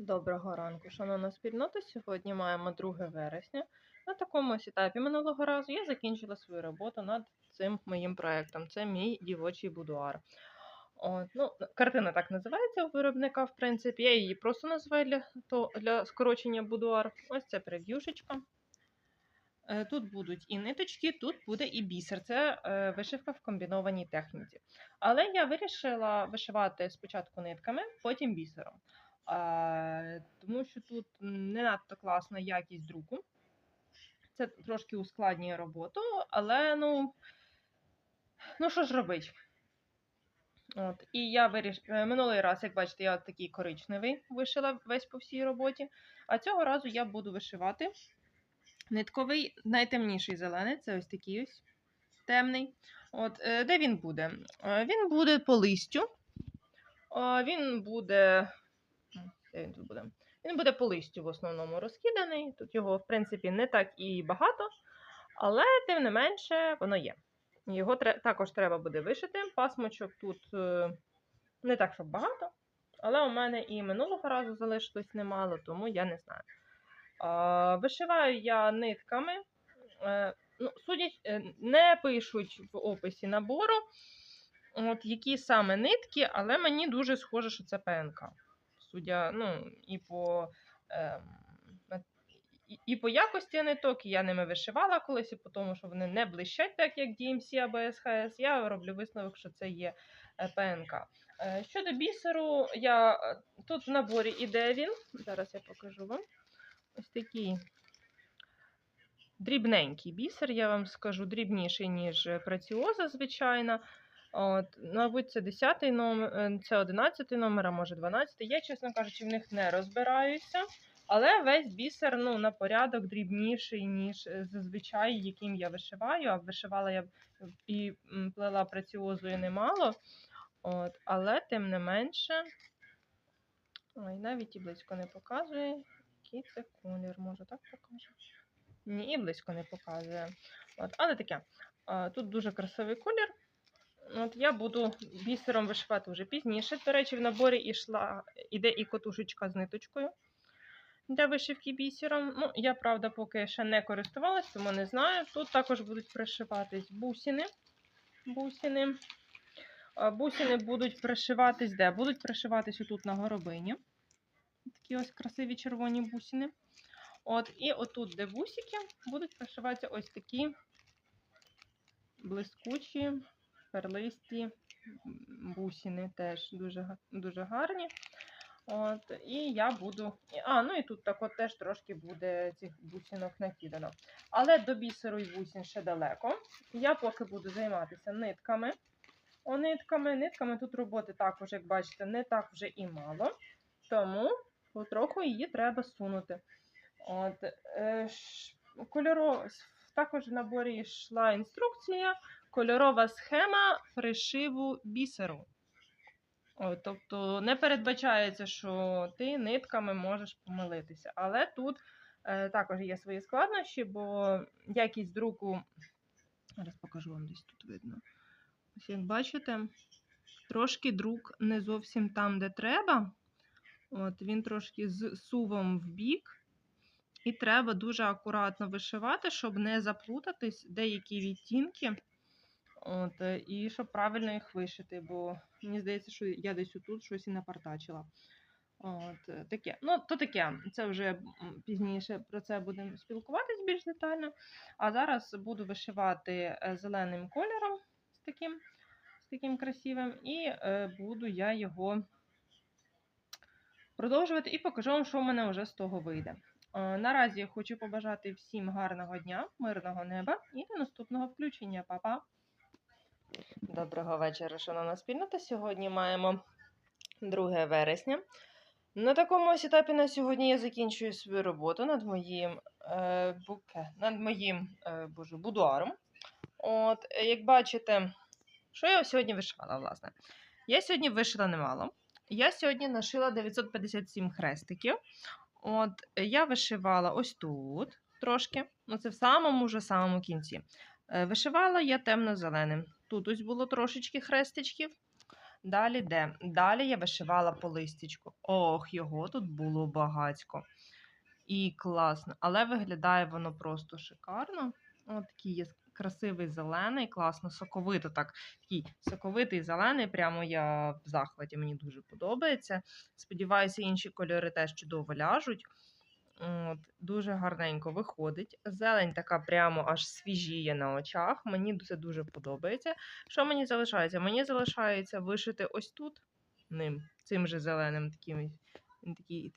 Доброго ранку, шановна спільнота. Сьогодні маємо 2 вересня. На такому ось етапі минулого разу я закінчила свою роботу над цим моїм проектом. Це мій дівочий будуар. От, ну, картина так називається у виробника, в принципі. Я її просто називаю для, то, для скорочення будуар. Ось це прев'юшечка. Е, Тут будуть і ниточки, тут буде і бісер. Це е, вишивка в комбінованій техніці. Але я вирішила вишивати спочатку нитками, потім бісером. А, тому що тут не надто класна якість друку. Це трошки ускладнює роботу, але ну, ну що ж робить? От, і я виріш... е, минулий раз, як бачите, я такий коричневий вишила весь по всій роботі. А цього разу я буду вишивати нитковий, найтемніший зелений, це ось такий ось темний. От, е, де він буде? Е, Він буде по листю. Е, Він буде де він тут буде? Він буде по листю в основному розкиданий. Тут його, в принципі, не так і багато, але тим не менше воно є. Його також треба буде вишити. Пасмочок тут е, не так, щоб багато, але у мене і минулого разу залишилось немало, тому я не знаю. Вишиваю я нитками. Е, ну, судять, е, не пишуть в описі набору, от які саме нитки, але мені дуже схоже, що це ПНК судя, ну, і по, на- і, і по якості ниток, і я ними вишивала колись, і по тому, що вони не блищать, так як DMC або СХС, я роблю висновок, що це є е, ПНК. Е, Щодо бісеру, я е, тут в наборі іде він. Зараз я покажу вам. Ось такий дрібненький бісер, я вам скажу, дрібніший, ніж преціоза, звичайно. От, мабуть, це 10 номер, е, це 11 номер, а може 12. Я, чесно кажучи, в них не розбираюся. Але весь бісер ну, на порядок дрібніший, ніж е, зазвичай, яким я вишиваю. А вишивала я і плела преціозою немало. От, але тим не менше, ой, навіть і близько не показує, який це колір. Може так покаже? Ні, і близько не показує. От, але таке. Тут дуже красивий колір. От я буду бісером вишивати вже пізніше. До речі, в наборі ішла, іде і котушечка з ниточкою для вишивки бісером. Ну, я, правда, поки ще не користувалась, тому не знаю. Тут також будуть пришиватись бусини. Бусини. Бусини будуть пришиватись де? Будуть пришиватись отут на горобині. Такі ось красиві червоні бусини. От, і отут, де бусики, будуть пришиватися ось такі блискучі перлисті бусини теж дуже, дуже гарні. От, і я буду. А, ну і тут так от теж трошки буде цих бусинок накидано. Але до бісеру і бусин ще далеко. Я поки буду займатися нитками. О, нитками. Нитками тут роботи також, як бачите, не так вже і мало. Тому потроху її треба сунути. От, е, ш- кольоро... Також в наборі йшла інструкція кольорова схема пришиву бісеру. О, тобто не передбачається, що ти нитками можеш помилитися. Але тут е, також є свої складнощі, бо якість друку. Зараз покажу вам десь тут видно. Ось як бачите, трошки друк не зовсім там, де треба. От, він трошки з сувом в бік. І треба дуже акуратно вишивати, щоб не заплутатись деякі відтінки. От, е, і щоб правильно їх вишити, бо мені здається, що я десь отут щось і напартачила. От, е, таке. Ну, то таке. Це вже пізніше про це будемо спілкуватись більш детально. А зараз буду вишивати е, зеленим кольором з таким, з таким красивим, і е, буду я його продовжувати і покажу вам, що в мене вже з того вийде. Е, Наразі я хочу побажати всім гарного дня, мирного неба і до наступного включення. Па-па! Доброго вечора, шановна спільнота. Сьогодні маємо 2 вересня. На такому ось етапі на сьогодні я закінчую свою роботу над моїм, е, буке, над моїм е, боже, будуаром. От, як бачите, що я сьогодні вишивала, власне? Я сьогодні вишила немало. Я сьогодні нашила 957 хрестиків. От, я вишивала ось тут трошки, ну це в самому вже самому кінці. Е, Вишивала я темно-зеленим. Тут ось було трошечки хрестичків. Далі де? Далі я вишивала по листічку. Ох, його тут було багацько. І класно. Але виглядає воно просто шикарно. От такий є красивий зелений, класно, соковито так. Такий соковитий зелений, прямо я в захваті, мені дуже подобається. Сподіваюся, інші кольори теж чудово ляжуть. От, дуже гарненько виходить. Зелень така прямо аж свіжіє на очах. Мені це дуже подобається. Що мені залишається? Мені залишається вишити ось тут ним, цим же зеленим таким. Такий,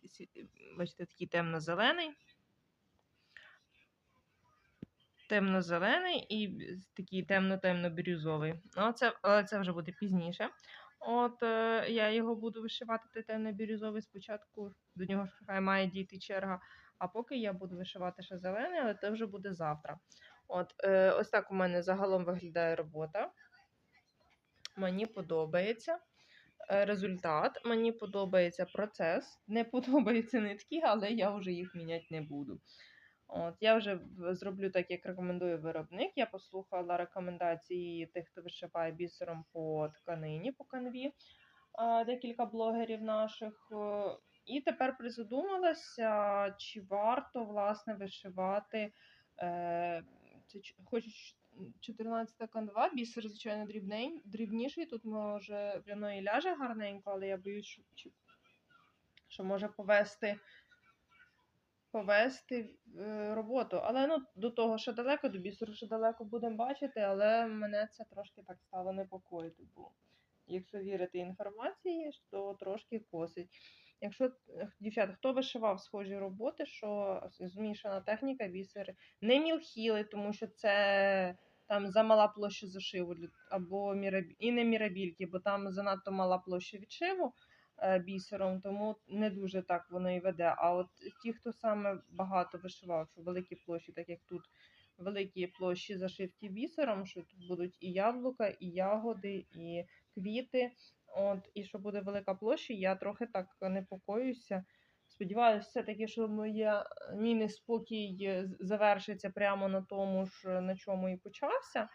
бачите, такий темно-зелений. Темно-зелений і такий темно-темно-бірюзовий. Ну, це, але це вже буде пізніше. От е, я його буду вишивати той темно-бірюзовий спочатку. До нього хай має дійти черга. А поки я буду вишивати ще зелений, але це вже буде завтра. От, е, ось так у мене загалом виглядає робота. Мені подобається е, результат, мені подобається процес. Не подобаються нитки, але я вже їх міняти не буду. От, я вже зроблю так, як рекомендує виробник. Я послухала рекомендації тих, хто вишиває бісером по тканині, по канві, декілька блогерів наших. е, І тепер призадумалася, чи варто власне вишивати. Е, це ч- хочу 14 канва, бісер, звичайно, дрібнень, дрібніший. Тут може воно і ляже гарненько, але я боюсь, що, що може повести повести е, роботу. Але ну, до того, що далеко, до бісеру, що далеко будемо бачити, але мене це трошки так стало непокоїти. Бо якщо вірити інформації, то трошки косить. Якщо дівчат, хто вишивав схожі роботи, що змішана техніка, бісери, не мілхіли, тому що це там замала площа зашиву або мірабі... і не мірабільки, бо там занадто мала площа відшиву бісером, тому не дуже так воно і веде. А от ті, хто саме багато вишивав, що великі площі, так як тут великі площі зашивки бісером, що тут будуть і яблука, і ягоди, і квіти. От, і що буде велика площа, я трохи так непокоюся. Сподіваюся, все-таки, що моя, мій неспокій е, завершиться прямо на тому ж, на чому і почався.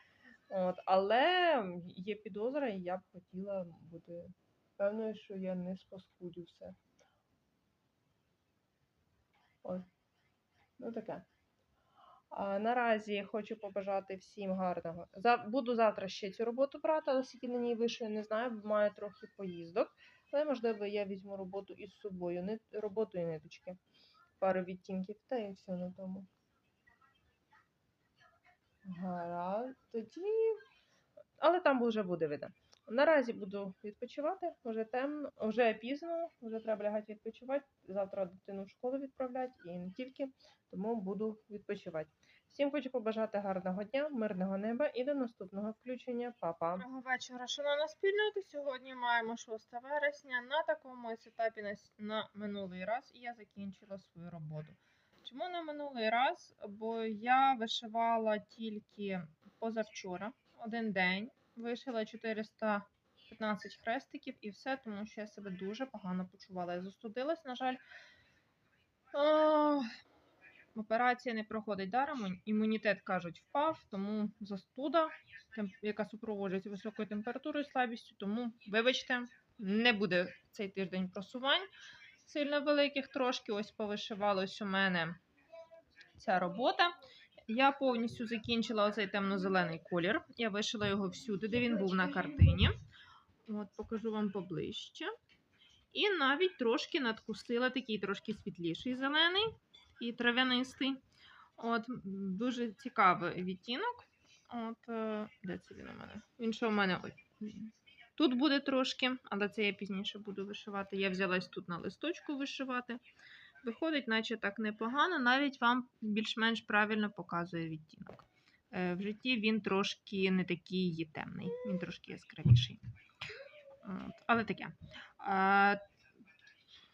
От, але є підозра, і я б хотіла бути певною, що я не спаскудю все. Ось. Ну таке. А, наразі хочу побажати всім гарного. За, буду завтра ще цю роботу брати, але скільки на ній вийшло, не знаю, маю трохи поїздок. Але, можливо, я візьму роботу із собою. Нит, роботу і ниточки. Пару відтінків, та і все на тому. Гаразд, тоді. Але там вже буде видно. Наразі буду відпочивати, вже темно, вже пізно, вже треба лягати відпочивати. Завтра дитину в школу відправляти і не тільки, тому буду відпочивати. Всім хочу побажати гарного дня, мирного неба і до наступного включення. Па-па! Доброго вечора, шановна спільнота. Сьогодні маємо 6 вересня. На такому етапі на минулий раз і я закінчила свою роботу. Чому на минулий раз? Бо я вишивала тільки позавчора, один день, вишила 415 хрестиків і все, тому що я себе дуже погано почувала. Я застудилась, на жаль. Операція не проходить даром, імунітет кажуть впав, тому застуда, яка супроводжується високою температурою слабістю. Тому, вибачте, не буде цей тиждень просувань сильно великих. Трошки ось повишивалось у мене ця робота. Я повністю закінчила оцей темно-зелений колір. Я вишила його всюди, де він був на картині. От, покажу вам поближче. І навіть трошки надкусила такий трошки світліший зелений і трав'янистий. От, дуже цікавий відтінок. От, е, де це він у мене? Він що у мене. Тут буде трошки, але це я пізніше буду вишивати. Я взялась тут на листочку вишивати. Виходить, наче так непогано, навіть вам більш-менш правильно показує відтінок. Е, В житті він трошки не такий темний, він трошки яскравіший. Але таке.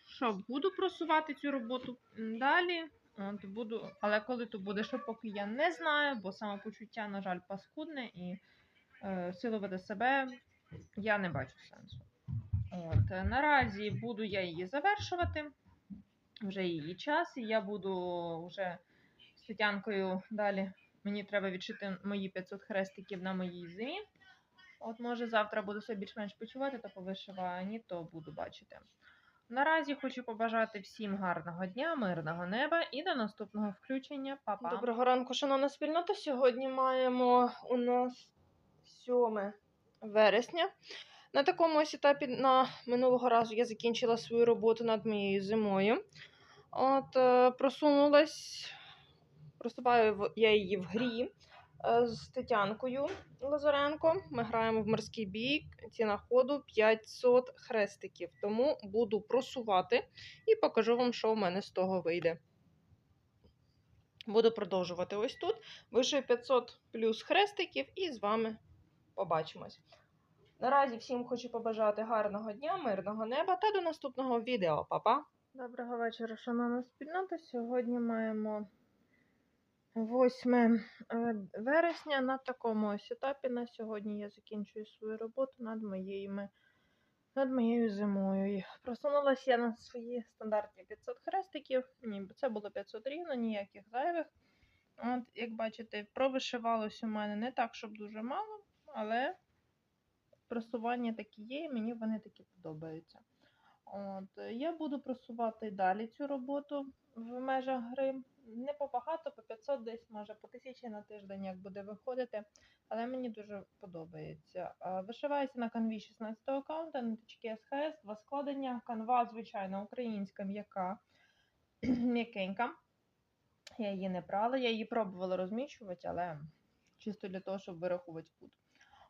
Що, буду просувати цю роботу далі. От, буду, але коли то буде, що поки я не знаю, бо самопочуття, на жаль, паскудне і е, силувати себе я не бачу сенсу. От, наразі буду я її завершувати. Вже її час, і я буду вже з Тетянкою далі. Мені треба відшити мої 500 хрестиків на моїй зимі. От може завтра буду себе більш-менш почувати, то повишиваю, ні, то буду бачити. Наразі хочу побажати всім гарного дня, мирного неба і до наступного включення. Па-па. Доброго ранку, шановна спільнота. Сьогодні маємо у нас 7 вересня. На такому ось етапі на минулого разу я закінчила свою роботу над моєю зимою. От е, просунулась, просуваю я її в грі е, з Тетянкою Лазаренко. Ми граємо в морський бій. Ціна ходу 500 хрестиків. Тому буду просувати і покажу вам, що в мене з того вийде. Буду продовжувати ось тут. Вишию 500 плюс хрестиків і з вами побачимось. Наразі всім хочу побажати гарного дня, мирного неба та до наступного відео. Па-па! Доброго вечора, шановна спільнота. Сьогодні маємо 8 е, вересня. На такому ось етапі на сьогодні я закінчую свою роботу над моїми. Над моєю зимою. Просунулася я на свої стандартні 500 хрестиків. Ні, це було 500 рівно, ніяких зайвих. От, як бачите, провишивалось у мене не так, щоб дуже мало, але просування такі є, і мені вони такі подобаються. От, я буду просувати далі цю роботу в межах гри. Не побагато, по 500 десь, може, по 1000 на тиждень, як буде виходити, але мені дуже подобається. А, Вишивається на канві 16 аккаунта, ниточки СХС, два складення. Канва, звичайно, українська м'яка, м'якенька. Я її не прала, я її пробувала розміщувати, але чисто для того, щоб вирахувати кут.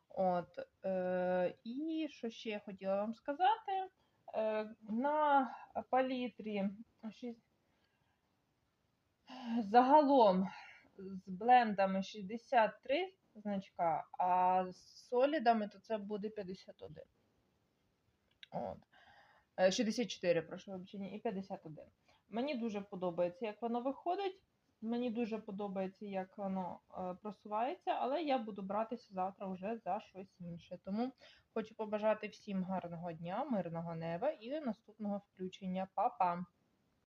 От, е, і що ще я хотіла вам сказати? Е, на палітрі загалом з блендами 63 значка, а з солідами то це буде 51. От. Е, 64, прошу вибачення, і 51. Мені дуже подобається, як воно виходить. Мені дуже подобається, як воно е, просувається, але я буду братися завтра вже за щось інше. Тому хочу побажати всім гарного дня, мирного неба і наступного включення. Па-па!